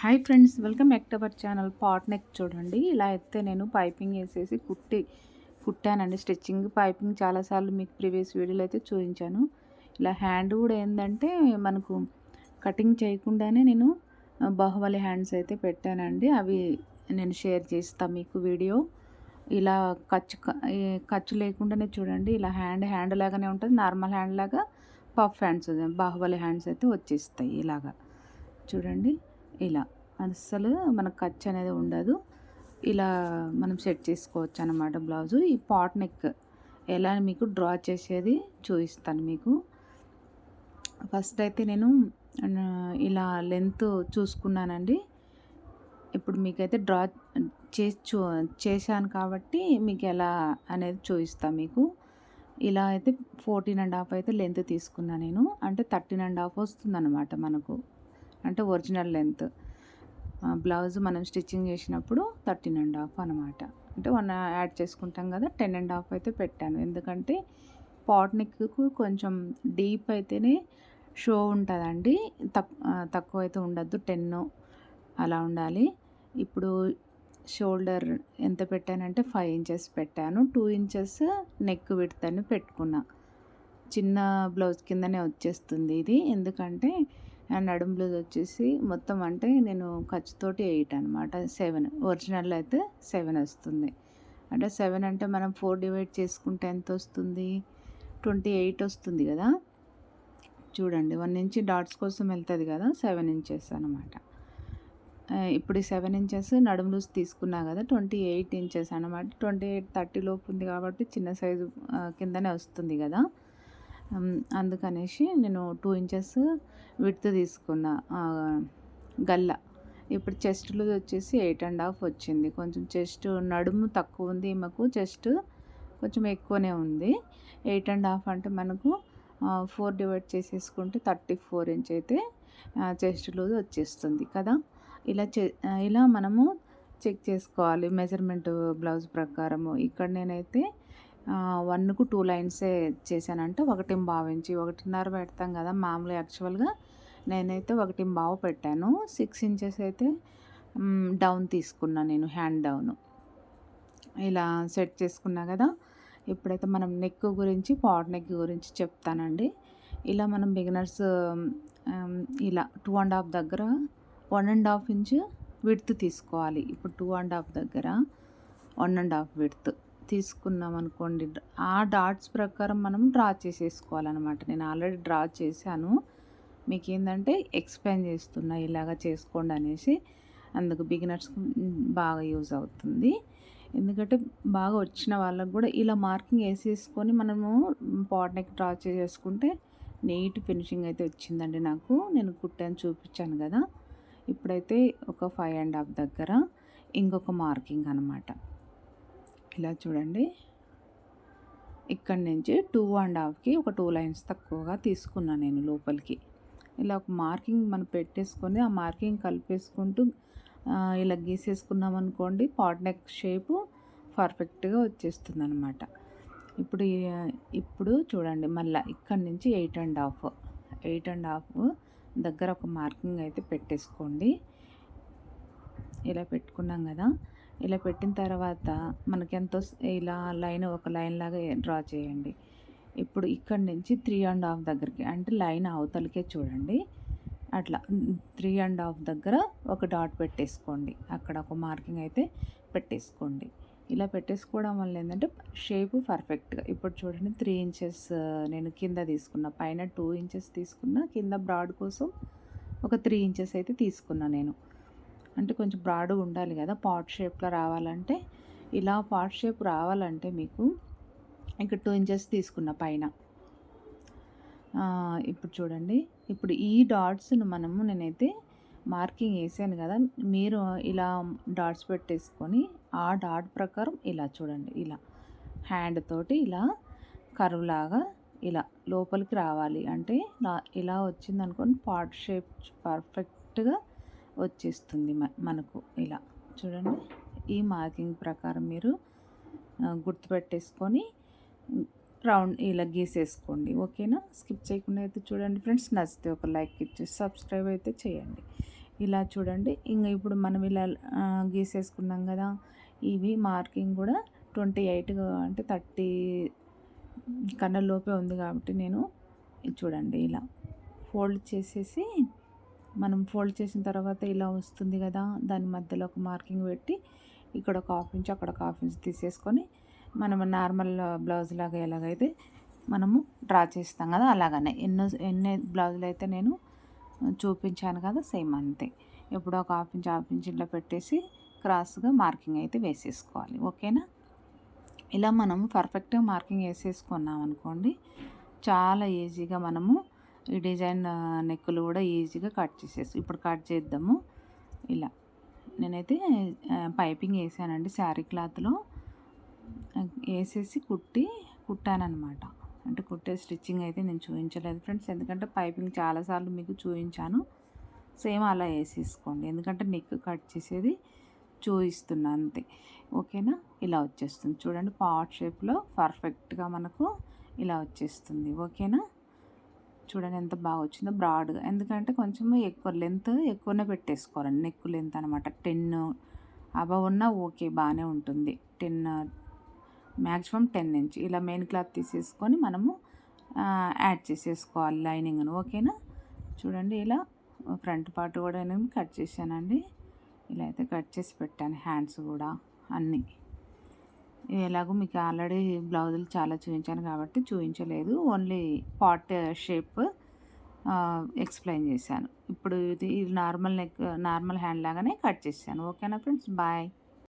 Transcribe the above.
Hi friends welcome back to our channel pot neck చూడండి. ఇలా అయితే నేను పైపింగ్ వేసేసి కుట్టి కుట్టానండి. స్టిచ్చింగ్ పైపింగ్ చాలాసార్లు మీకు ప్రీవియస్ వీడియోలో అయితే చూపించాను. ఇలా హ్యాండ్ కూడా ఏంటంటే మనకు కటింగ్ చేయకుండానే నేను బాహుబలి హ్యాండ్స్ అయితే పెట్టానండి. అవి నేను షేర్ చేస్తాను మీకు వీడియో. ఇలా ఖర్చు ఖర్చు లేకుండానే చూడండి. ఇలా హ్యాండ్ హ్యాండ్ లాగానే ఉంటుంది. నార్మల్ హ్యాండ్ లాగా పఫ్ హ్యాండ్స్ బాహుబలి హ్యాండ్స్ అయితే వచ్చేస్తాయి ఇలాగా. చూడండి. ఇలా. అస్సలు మనకు ఖర్చు అనేది ఉండదు. ఇలా మనం సెట్ చేసుకోవచ్చు అనమాట బ్లౌజు. ఈ పాట్ నెక్ ఎలా మీకు డ్రా చేసేది చూపిస్తాను మీకు. ఫస్ట్ అయితే నేను ఇలా లెంత్ చూసుకున్నానండి. ఇప్పుడు మీకైతే డ్రా చేసి చూ చేశాను కాబట్టి మీకు ఎలా అనేది చూపిస్తాను మీకు. ఇలా అయితే ఫోర్టీన్ అండ్ హాఫ్ అయితే లెంత్ తీసుకున్నా నేను. అంటే థర్టీన్ అండ్ హాఫ్ వస్తుంది అనమాట మనకు. అంటే ఒరిజినల్ లెంత్. బ్లౌజ్ మనం స్టిచ్చింగ్ చేసినప్పుడు థర్టీన్ అండ్ హాఫ్ అనమాట అంటే వన్ యాడ్ చేసుకుంటాం కదా టెన్ అండ్ హాఫ్ అయితే పెట్టాను. ఎందుకంటే పాట్ నెక్కు కొంచెం డీప్ అయితేనే షో ఉంటుందండి. తక్ తక్కువ అయితే ఉండద్దు టెన్ అలా ఉండాలి. ఇప్పుడు షోల్డర్ ఎంత పెట్టానంటే ఫైవ్ ఇంచెస్ పెట్టాను. టూ ఇంచెస్ నెక్ విడతని పెట్టుకున్నా. చిన్న బ్లౌజ్ కిందనే వచ్చేస్తుంది ఇది. ఎందుకంటే నడుం బ్లౌజ్ వచ్చేసి మొత్తం అంటే నేను ఖర్చుతోటి ఎయిట్ అనమాట సెవెన్. ఒరిజినల్ అయితే సెవెన్ వస్తుంది. అంటే సెవెన్ అంటే మనం ఫోర్ డివైడ్ చేసుకుంటే ఎంత వస్తుంది? ట్వంటీ ఎయిట్ వస్తుంది కదా? చూడండి వన్ ఇంచ్ డాట్స్ కోసం వెళ్తుంది కదా? సెవెన్ ఇంచెస్ అనమాట ఇప్పుడు ఈ సెవెన్ ఇంచెస్ నడుము లూజ్ తీసుకున్నా కదా ట్వంటీ ఎయిట్ ఇంచెస్ అనమాట ట్వంటీ ఎయిట్ థర్టీ లోపు ఉంది కాబట్టి చిన్న సైజు కిందనే వస్తుంది కదా? అందుకనేసి నేను టూ ఇంచెస్ విడ్త్ తీసుకున్న. గల్ల. ఇప్పుడు చెస్ట్లో వచ్చేసి ఎయిట్ అండ్ హాఫ్ వచ్చింది. కొంచెం చెస్ట్ నడుము తక్కువ ఉంది మాకు చెస్ట్ కొంచెం ఎక్కువనే ఉంది. ఎయిట్ అండ్ హాఫ్ అంటే మనకు ఫోర్ డివైడ్ చేసేసుకుంటే థర్టీ ఫోర్ ఇంచ్ అయితే చెస్ట్ లూజ్ వచ్చేస్తుంది కదా. ఇలా చె ఇలా మనము చెక్ చేసుకోవాలి. మెజర్మెంట్ బ్లౌజ్ ప్రకారము. ఇక్కడ నేనైతే వన్కు టూ లైన్సే చేశానంటే ఒకటి భావించి ఒకటిన్నర పెడతాం కదా మామూలు యాక్చువల్గా. నేనైతే ఒకటి బావు పెట్టాను. సిక్స్ ఇంచెస్ అయితే డౌన్ తీసుకున్నా నేను హ్యాండ్ డౌన్. ఇలా సెట్ చేసుకున్నా కదా. ఇప్పుడైతే మనం నెక్ గురించి పాట్ నెక్ గురించి చెప్తానండి. ఇలా మనం బిగినర్స్ ఇలా టూ అండ్ హాఫ్ దగ్గర one and half inch width తీసుకోవాలి. ఇప్పుడు టూ అండ్ హాఫ్ దగ్గర వన్ అండ్ హాఫ్ విడ్త్. తీసుకున్నాం అనుకోండి ఆ డాట్స్ ప్రకారం మనం డ్రా చేసేసుకోవాలన్నమాట. నేను ఆల్రెడీ డ్రా చేశాను. మీకు ఏంటంటే ఎక్స్ప్లెయిన్ చేస్తున్నా ఇలాగ చేసుకోండి అనేసి. అందుకు బిగినర్స్ బాగా యూజ్ అవుతుంది. ఎందుకంటే బాగా వచ్చిన వాళ్ళకు కూడా ఇలా మార్కింగ్ వేసేసుకొని మనము పాట్నెక్ డ్రా చేసేసుకుంటే నీట్ ఫినిషింగ్ అయితే వచ్చిందండి నాకు. నేను కుట్టాను చూపించాను కదా. ఇప్పుడైతే ఒక ఫైవ్ అండ్ హాఫ్ దగ్గర ఇంకొక మార్కింగ్ అనమాట ఇలా చూడండి. ఇక్కడి నుంచి టూ అండ్ హాఫ్కి ఒక టూ లైన్స్ తక్కువగా తీసుకున్నాను నేను లోపలికి. ఇలా ఒక మార్కింగ్ మనం పెట్టేసుకొని ఆ మార్కింగ్ కలిపేసుకుంటూ ఇలా గీసేసుకున్నాం అనుకోండి పాట్ నెక్ షేపు పర్ఫెక్ట్గా వచ్చేస్తుంది అనమాట ఇప్పుడు ఇప్పుడు చూడండి మళ్ళీ ఇక్కడి నుంచి eight and half eight and half దగ్గర ఒక మార్కింగ్ అయితే పెట్టేసుకోండి. ఇలా పెట్టుకున్నాం కదా. ఇలా పెట్టిన తర్వాత మనకెంతో ఇలా లైన్ ఒక లైన్ లాగా డ్రా చేయండి. ఇప్పుడు ఇక్కడ నుంచి త్రీ అండ్ హాఫ్ దగ్గరికి అంటే లైన్ అవతలకే చూడండి. అట్లా త్రీ అండ్ హాఫ్ దగ్గర ఒక డాట్ పెట్టేసుకోండి. అక్కడ ఒక మార్కింగ్ అయితే పెట్టేసుకోండి. ఇలా పెట్టేసుకోవడం వల్ల ఏంటంటే షేప్ పర్ఫెక్ట్గా ఇప్పుడు చూడండి త్రీ ఇంచెస్ నేను కింద తీసుకున్న పైన టూ ఇంచెస్ తీసుకున్న కింద బ్రాడ్ కోసం ఒక త్రీ ఇంచెస్ అయితే తీసుకున్నా నేను. అంటే కొంచెం బ్రాడ్గా ఉండాలి కదా పాట్ షేప్లో రావాలంటే. ఇలా పాట్ షేప్ రావాలంటే మీకు ఇక్కడ టూ ఇంచెస్ తీసుకున్న పైన. ఇప్పుడు చూడండి. ఇప్పుడు ఈ డాట్స్ను మనము నేనైతే మార్కింగ్ వేసాను కదా మీరు ఇలా డాట్స్ పెట్టేసుకొని ఆ డాట్ ప్రకారం ఇలా చూడండి ఇలా. హ్యాండ్ తోటి ఇలా కరువు లాగా ఇలా లోపలికి రావాలి. అంటే ఇలా వచ్చింది అనుకోండి షేప్ పర్ఫెక్ట్గా వచ్చేస్తుంది మనకు ఇలా. చూడండి ఈ మార్కింగ్ ప్రకారం మీరు గుర్తుపెట్టేసుకొని రౌండ్ ఇలా గీసేసుకోండి. ఓకేనా? స్కిప్ చేయకుండా అయితే చూడండి ఫ్రెండ్స్. నచ్చితే ఒక లైక్ ఇచ్చి సబ్స్క్రైబ్ అయితే చేయండి. ఇలా చూడండి. ఇంకా ఇప్పుడు మనం ఇలా గీసేసుకున్నాం కదా ఇవి మార్కింగ్ కూడా ట్వంటీ ఎయిట్ అంటే థర్టీ కన్నలోపే ఉంది కాబట్టి నేను చూడండి ఇలా ఫోల్డ్ చేసేసి మనం ఫోల్డ్ చేసిన తర్వాత ఇలా వస్తుంది కదా దాని మధ్యలో ఒక మార్కింగ్ పెట్టి ఇక్కడ ఒక హాఫ్ ఇంచ్ అక్కడ ఒక హాఫ్ ఇంచ్ తీసేసుకొని మనం నార్మల్ బ్లౌజ్ లాగా ఎలాగైతే మనము డ్రా చేస్తాం కదా అలాగనే. ఎన్నో ఎన్ని బ్లౌజులు అయితే నేను చూపించాను కదా సేమ్ అంతే. ఎప్పుడో ఒక హాఫ్ ఇంచ్ హాఫ్ ఇంచ్ ఇట్లా పెట్టేసి క్రాస్గా మార్కింగ్ అయితే వేసేసుకోవాలి. ఓకేనా? ఇలా మనం పర్ఫెక్ట్గా మార్కింగ్ వేసేసుకున్నాం అనుకోండి చాలా ఈజీగా మనము ఈ డిజైన్ నెక్కులు కూడా ఈజీగా కట్ చేసేసి ఇప్పుడు కట్ చేద్దాము. ఇలా. నేనైతే పైపింగ్ వేసానండి శారీ క్లాత్లో. వేసేసి కుట్టి కుట్టానమాట అంటే కుట్టే స్టిచ్చింగ్ అయితే నేను చూపించలేదు ఫ్రెండ్స్. ఎందుకంటే పైపింగ్ చాలాసార్లు మీకు చూపించాను. సేమ్ అలా వేసేసుకోండి. ఎందుకంటే నెక్ కట్ చేసేది చూపిస్తున్నా అంతే. ఓకేనా? ఇలా వచ్చేస్తుంది. చూడండి పాట్ షేప్లో పర్ఫెక్ట్గా మనకు ఇలా వచ్చేస్తుంది. ఓకేనా? చూడండి ఎంత బాగా వచ్చిందో బ్రాడ్గా. ఎందుకంటే కొంచెం ఎక్కువ లెంత్ ఎక్కువనే పెట్టేసుకోవాలండి. నెక్ లెంత్ అనమాట టెన్ అబవ్ ఉన్నా ఓకే బాగానే ఉంటుంది. Ten maximum ten inch. ఇలా మెయిన్ క్లాత్ తీసేసుకొని మనము యాడ్ చేసేసుకోవాలి లైనింగ్ను. ఓకేనా? చూడండి ఇలా ఫ్రంట్ పార్ట్ కూడా నేను కట్ చేశానండి. ఇలా అయితే కట్ చేసి పెట్టాను హ్యాండ్స్ కూడా అన్నీ. ఎలాగో మీకు ఆల్రెడీ బ్లౌజులు చాలా చూపించాను కాబట్టి చూపించలేదు. ఓన్లీ పాట్ షేప్ ఎక్స్ప్లెయిన్ చేశాను. ఇప్పుడు ఇది నార్మల్ నెక్ నార్మల్ హ్యాండ్ లాగానే కట్ చేశాను. ఓకేనా ఫ్రెండ్స్? బాయ్.